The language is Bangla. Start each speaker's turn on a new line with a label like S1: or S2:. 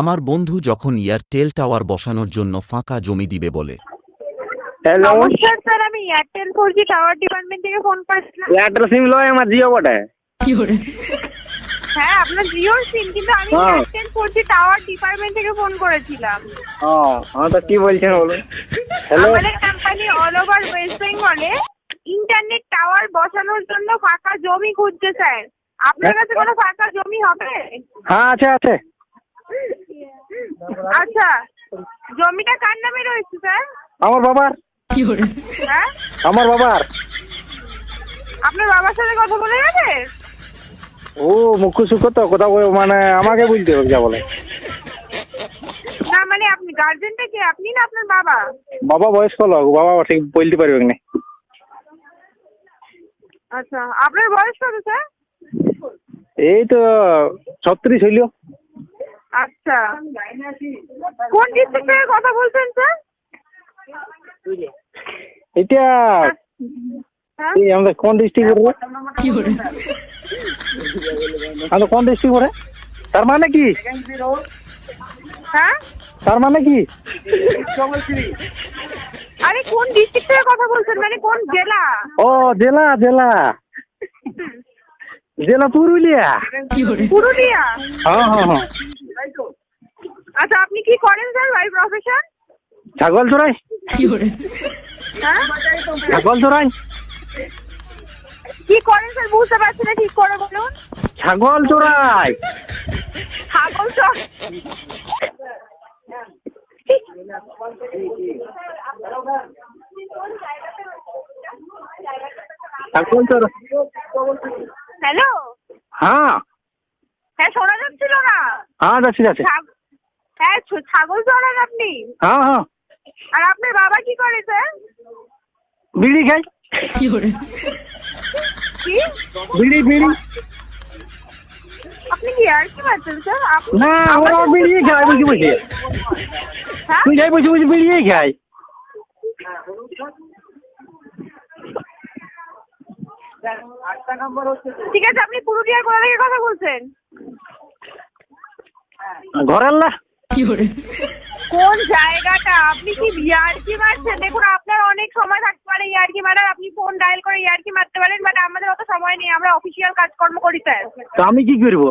S1: আমার বন্ধু যখন এয়ারটেল টাওয়ার বসানোর জন্য ফাঁকা জমি দিবে বলে।
S2: হ্যালো
S3: নমস্কার স্যার আমি Airtel four G tower department থেকে ফোন করেছিলাম।
S2: এয়ারটেল সিম লয় আমার জিও বটে।
S3: হ্যাঁ আপনার জিওর সিম কিন্তু আমি
S2: হ্যাঁ।
S3: Airtel four G tower department থেকে ফোন করেছিলাম।
S2: ও হ্যাঁ তো কি বলছেন বলুন হ্যালো
S3: আমাদের কোম্পানি অল ওভার ওয়েস্ট বেঙ্গলে ইন্টারনেট টাওয়ার বসানোর জন্য ফাঁকা জমি খুঁজছে স্যার। আপনার কাছে কোনো ফাঁকা জমি হবে?
S2: হ্যাঁ আছে আছে।
S3: আচ্ছা জমিটা কার নামে রয়েছে স্যার?
S2: আমার বাবার।
S3: হ্যাঁ?
S2: আমার বাবার।
S3: আপনার বাবার সাথে কথা বলে গেছে?
S2: ও মুখ্য সুখ্য তো কথা বলে মানে আমাকে বলতে হবে যা বলে।
S3: না মানে আপনি গার্জেনটা কে? আপনি না আপনার বাবা?
S2: বাবা বয়স্ক লোক বাবা ঠিক বলতে পারবে না।
S3: আচ্ছা আপনার বয়স কত স্যার?
S2: এই তো ছত্রিশ হইল।
S3: আচ্ছা। কোন ডিস্ট্রিক্ট থেকে কথা বলছেন স্যার
S2: এটা
S3: হ্যাঁ?
S2: এই আমাদের কোন ডিস্ট্রিক্ট পড়বে আমাদের কোন ডিস্ট্রিক্ট পড়ে? তার মানে কি?
S3: হ্যাঁ?
S2: তার মানে কি?
S3: আরে কোন ডিস্ট্রিক্ট থেকে কথা বলছেন? মানে কোন জেলা?
S2: ও জেলা জেলা। জেলা পুরুলিয়া।
S3: পুরুলিয়া?
S2: হ্যাঁ হ্যাঁ হ্যাঁ।
S3: কি করেন স্যার বাই প্রফেশন
S2: ছাগল চড়াই
S3: হ্যাঁ?
S2: ছাগল চড়াই
S3: কি করেন স্যার বুঝতে পারছি না ঠিক করে বলুন।
S2: ছাগল চড়াই
S3: ছাগল চর
S2: ছাগল চড়াই
S3: হ্যালো
S2: হ্যাঁ।
S3: হ্যাঁ শোনা যাচ্ছিল না।
S2: হ্যাঁ যাচ্ছি যাচ্ছি।
S3: হ্যাঁ ছাগল চড়ান আপনি।
S2: হ্যাঁ হ্যাঁ।
S3: আর আপনার বাবা কি করে স্যার?
S2: বিড়ি খাই
S3: কি?
S2: বিড়ি বিড়ি।
S3: আপনি কি আর কি পাচ্ছেন স্যার?
S2: না ওরা বিড়ি খাই বুঝি বুঝি।
S3: হ্যাঁ?
S2: তুই যাই বুঝি বুঝি বিড়ি খাই
S3: ঠিক আছে আপনি পুরুলিয়ার কোথা থেকে কথা বলছেন?
S2: ঘরের না
S3: কোন জায়গাটা? আপনি কি ইয়ার্কি মারছেন? দেখুন আপনার অনেক সময় থাকতে পারে ইয়ার্কি মারার। আপনি ফোন ডায়াল করে ইয়ার্কি মারতে পারেন বাট আমাদের অত সময় নেই। আমরা অফিসিয়াল কাজকর্ম করি স্যার
S2: তো আমি কি করব?